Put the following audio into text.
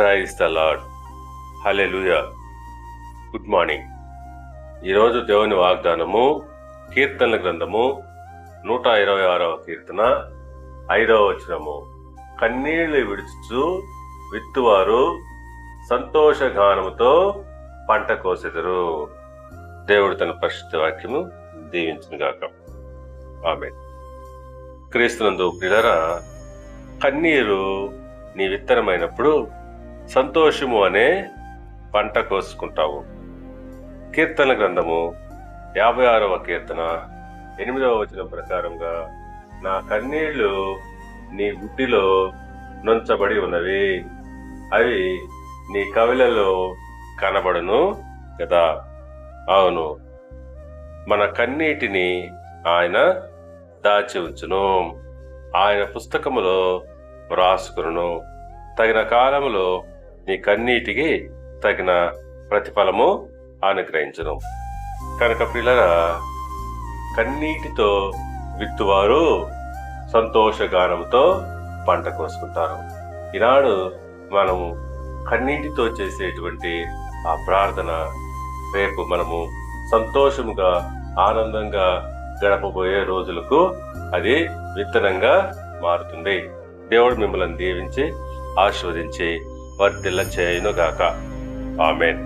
Praise the Lord hallelujah good morning ఈరోజు దేవుని వాగ్దానము కీర్తనల గ్రంథము నూట ఇరవై ఆరవ కీర్తన ఐదవ వచనము. కన్నీళ్ళు విడుచుచు విత్తువారు సంతోషగానముతో పంట కోసెదరు. దేవుడు తన పరిశుద్ధ వాక్యము దీవించిన గాక. ఆమె క్రీస్తునందు ప్రియులరా కన్నీరు నీ విత్తనమైనప్పుడు సంతోషము అనే పంట కోసుకుంటావు. కీర్తన గ్రంథము యాభై ఆరవ కీర్తన ఎనిమిదవ వచనం ప్రకారంగా నా కన్నీళ్ళు నీ గుడ్డిలో నుంచబడి ఉన్నవి అవి నీ కవిలలో కనబడును కదా అవును మన కన్నీటిని ఆయన దాచి ఉంచును. ఆయన పుస్తకములో వ్రాసుకును తగిన కాలములో నీ కన్నీటికి తగిన ప్రతిఫలము అనుగ్రహించను. కనుక పిల్లల కన్నీటితో విత్తువారు సంతోషగానంతో పంట కోసుకుంటారు. ఈనాడు మనము కన్నీటితో చేసేటువంటి ఆ ప్రార్థన రేపు మనము సంతోషముగా ఆనందంగా గడపబోయే రోజులకు అది విత్తనంగా మారుతుంది. దేవుడు మిమ్మల్ని దీవించి ఆశీర్వదించి వర్ధిల్ల చేయునుగాక ఆమెన్.